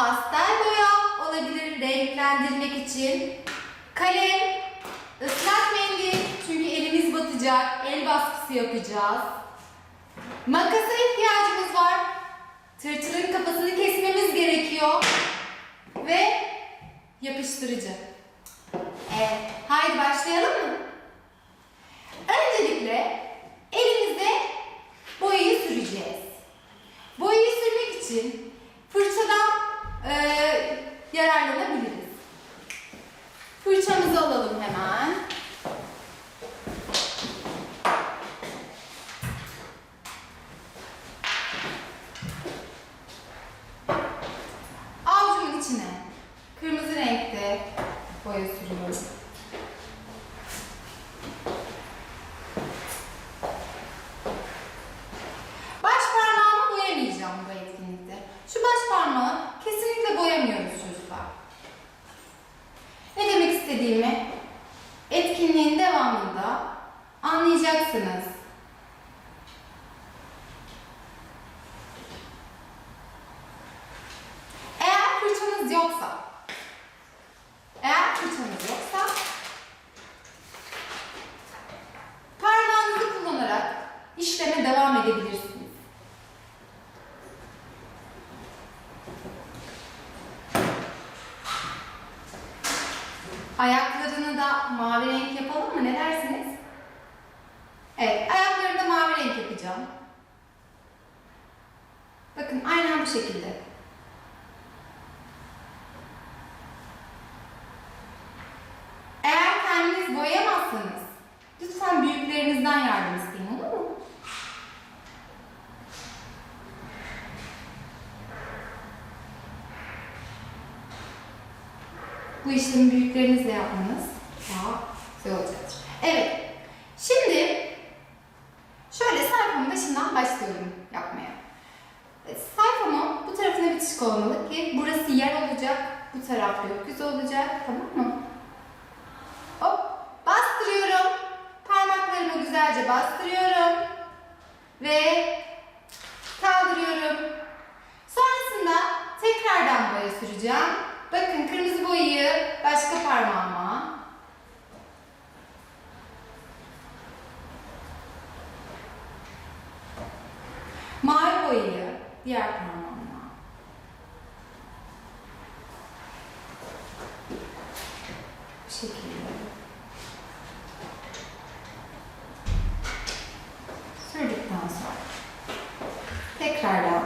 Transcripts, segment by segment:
Pastel boya olabilir renklendirmek için. Kalem, ıslak mendil çünkü elimiz batacak, el baskısı yapacağız. Makasa ihtiyacımız var. Tırtılın kafasını kesmemiz gerekiyor. Ve yapıştırıcı. Evet, haydi başlayalım mı? Öncelikle elimize boyayı süreceğiz. Boyayı sürmek için fırçadan eee yararlanabiliriz. Fırçamızı alalım hemen. Avucumun içine kırmızı renkte boya sürüyorum. Baş parmağımı boyamayacağım bu etkinlikte. Şu baş parmağı kesinlikle boyamıyoruz çocuklar. Ne demek istediğimi etkinliğin devamında anlayacaksınız. Eğer fırçanız yoksa, eğer fırçanız yoksa parmağınızı kullanarak işleme devam edebilirsiniz. Ayaklarını da mavi renk yapalım mı? Ne dersiniz? Evet, ayaklarını da mavi renk yapacağım. Bakın aynen bu şekilde. Eğer kendiniz boyayamazsanız lütfen büyüklerinizden yardım isteyin olur mu? Bu işlemi büyüklerinizle yapmanız daha güzel olacaktır. Evet. Şimdi şöyle sayfamın başından başlıyorum yapmaya. E, Sayfamın bu tarafına bitişik olmalı ki burası yer olacak, bu taraf gökyüzü olacak. Tamam mı? Hop bastırıyorum. Parmaklarımı güzelce bastırıyorum. Ve kaldırıyorum. Sonrasında tekrardan boya süreceğim. Bakın kırmızı boyayı başka parmağıma. Mavi boyayı diğer parmağıma. Bu şekilde. Sürdükten sonra tekrardan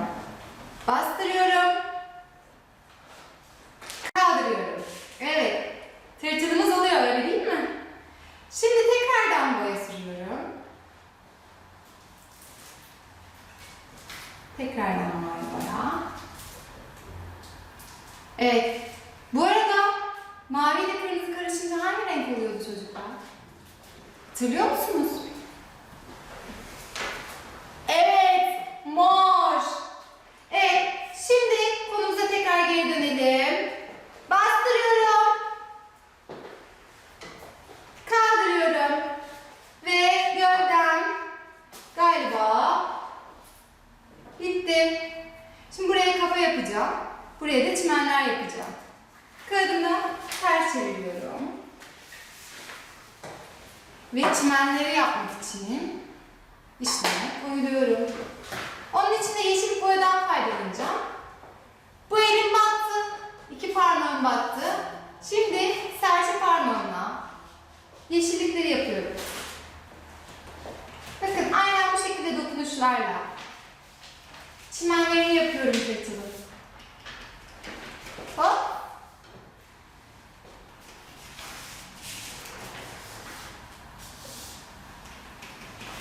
né?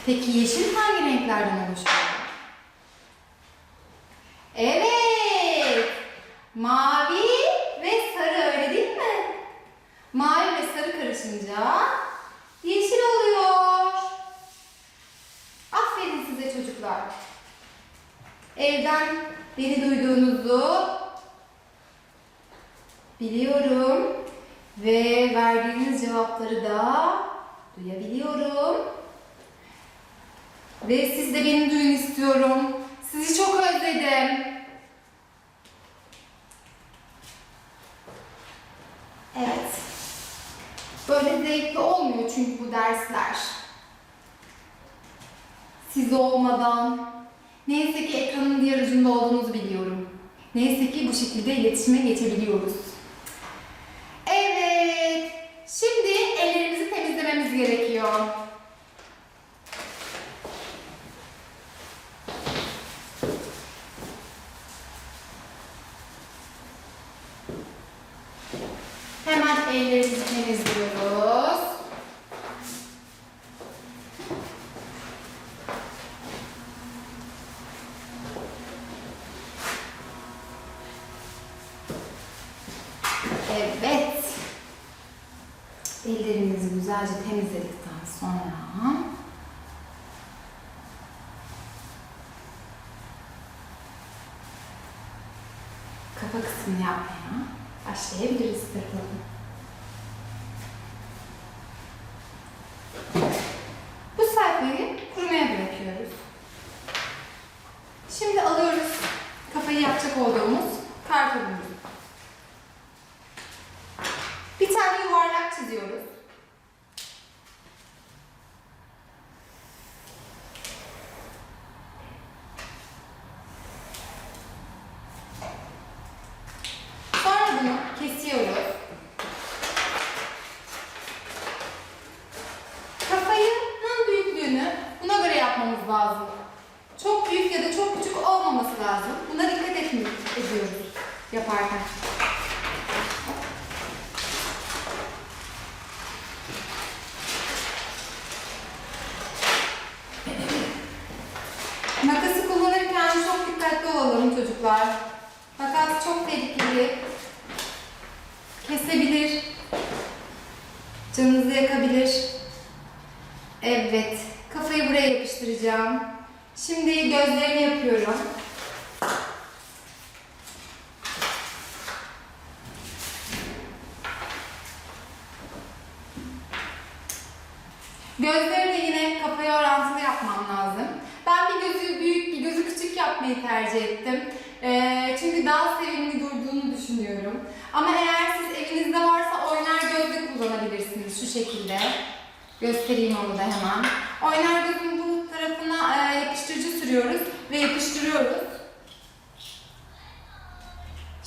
Peki yeşil hangi renklerden oluşuyor? Evet. Mavi ve sarı öyle değil mi? Mavi ve sarı karışınca yeşil oluyor. Aferin size çocuklar. Evden beni duyduğunuzu biliyorum ve verdiğiniz cevapları da duyabiliyorum. Ve siz de beni duyun istiyorum. Sizi çok özledim. Evet. Böyle zevkli olmuyor çünkü bu dersler. Siz olmadan. Neyse ki ekranın diğer ucunda olduğunuzu biliyorum. Neyse ki bu şekilde iletişime geçebiliyoruz. Evet. Şimdi ellerimizi temizlememiz gerekiyor. Hemen ellerimizi temizliyoruz. Evet. Ellerimizi güzelce temizledikten sonra kafa kısmını yapmaya başlayabiliriz bakalım. Bu sayfayı kurumaya bırakıyoruz. Şimdi alıyoruz kafayı yapacak olduğumuz kartonumuzu. Bir tane yuvarlak çiziyoruz. Sonra bunu kesiyoruz. Kafayının büyüklüğünü buna göre yapmamız lazım. Çok büyük ya da çok küçük olmaması lazım. Buna dikkat etmi- ediyoruz yaparken. Makası kullanırken çok dikkatli olalım çocuklar. Makas çok tehlikeli. Kesebilir. Yakabilir. Evet. Kafayı buraya yapıştıracağım. Şimdi gözlerini yapıyorum. Gözleri de yine kafaya orantılı yapmam lazım. Ben bir gözü büyük, bir gözü küçük yapmayı tercih ettim. Ee, çünkü daha sevimli durduğunu düşünüyorum. Ama eğer siz evinizde varsa oynar göz de kullanabilirsiniz şu şekilde. Göstereyim onu da hemen. Oynar gözün bu tarafına e, yapıştırıcı sürüyoruz ve yapıştırıyoruz.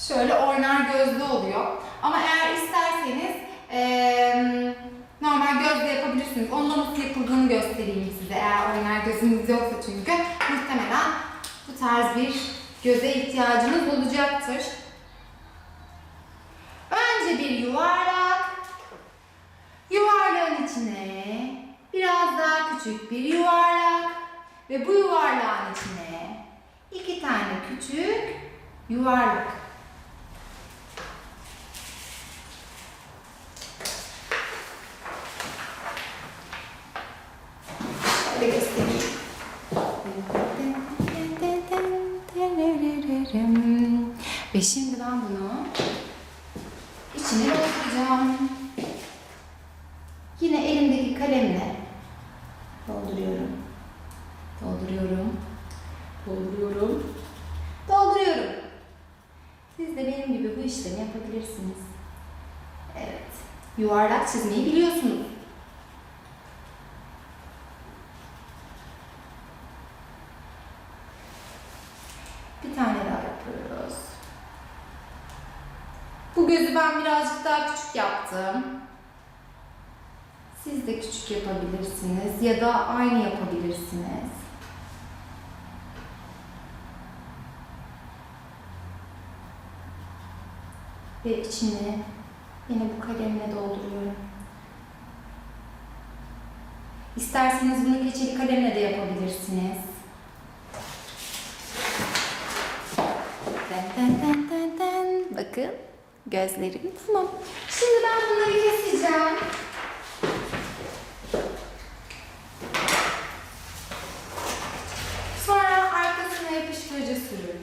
Şöyle oynar gözlü oluyor. Ama eğer isterseniz eee, normal gözle yapabilirsiniz. Onda nasıl yapıldığını göstereyim size. Eğer oynar gözünüz yoksa çünkü muhtemelen bu tarz bir göze ihtiyacınız olacaktır. Önce bir yuvarlak. İçine biraz daha küçük bir yuvarlak ve bu yuvarlağın içine iki tane küçük yuvarlak. Şöyle göstereyim. Ve şimdi ben bunu içine dolduracağım. Yine elimdeki kalemle dolduruyorum. Dolduruyorum. Dolduruyorum. Dolduruyorum. Siz de benim gibi bu işlemi yapabilirsiniz. Evet. Yuvarlak çizmeyi biliyorsunuz. Bir tane daha yapıyoruz. Bu gözü ben birazcık daha küçük yaptım. Siz de küçük yapabilirsiniz ya da aynı yapabilirsiniz. Ve içini yine bu kalemle dolduruyorum. İsterseniz bunu keçeli kalemle de yapabilirsiniz. Den den den den. Bakın gözlerim tamam. Şimdi ben bunları keseceğim. Sonra arkasına yapıştırıcı sürün.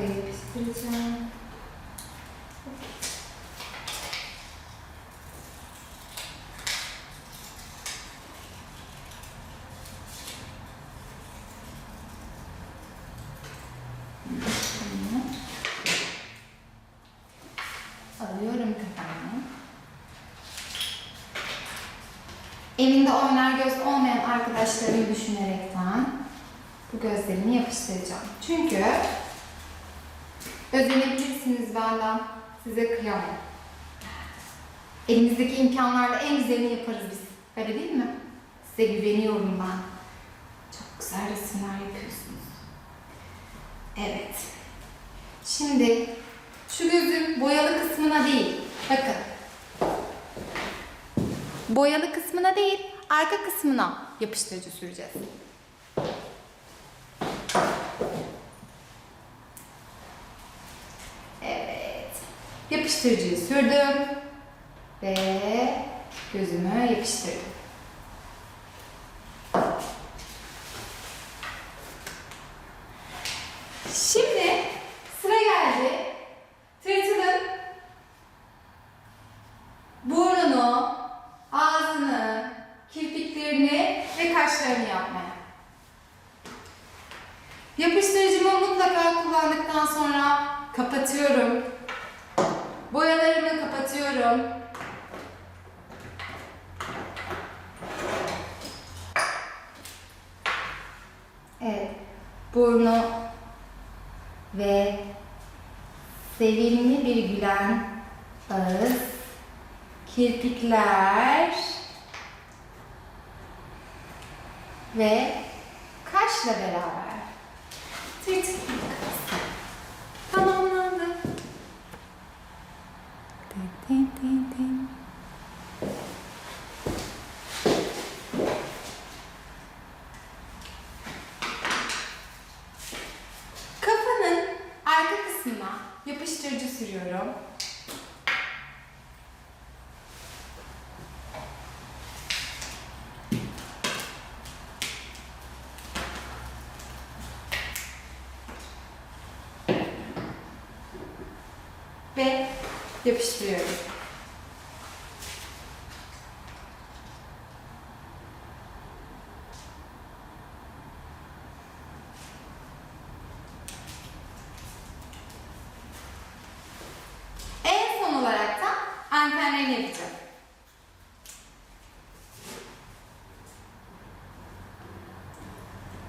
Yapıştıracağım. Alıyorum kafamı. Evinde oynar göz olmayan arkadaşlarımı düşünerekten bu gözlerimi yapıştıracağım. Çünkü özenebilirsiniz benden. Size kıyamam. Elimizdeki imkanlarla en güzelini yaparız biz. Öyle değil mi? Size güveniyorum ben. Çok güzel resimler yapıyorsunuz. Evet. Şimdi şu gözün boyalı kısmına değil. Bakın. Boyalı kısmına değil, arka kısmına yapıştırıcı süreceğiz. Evet. Yapıştırıcıyı sürdüm ve gözümü yapıştırdım. Şimdi sıra geldi. Tırtılın burnunu, ağzını, kirpiklerini ve kaşlarını yapmaya. Yapıştırıcımı mutlaka kullandıktan sonra kapatıyorum. Boyalarımı kapatıyorum. Evet, burnu ve sevimli bir gülen ağız, kirpikler ve kaşla beraber. Tırtık Tin tin tin. Kafanın arka kısmına yapıştırıcı sürüyorum. Ve yapıştırıyorum. En son olarak da antenlerini yapacağım.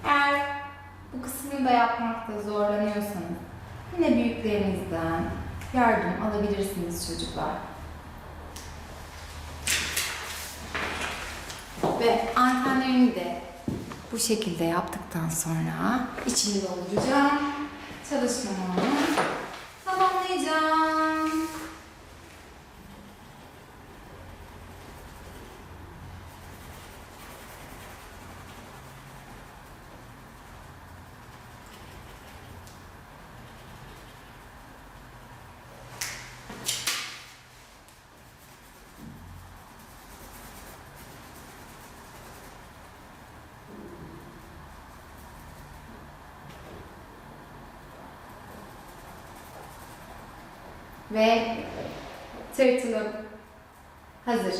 Eğer bu kısmını da yapmakta zorlanıyorsanız yine büyüklerinizden yardım alabilirsiniz çocuklar. Ve antenlerini de bu şekilde yaptıktan sonra içini dolduracağım. Çalışmamı Ve tırtılım hazır.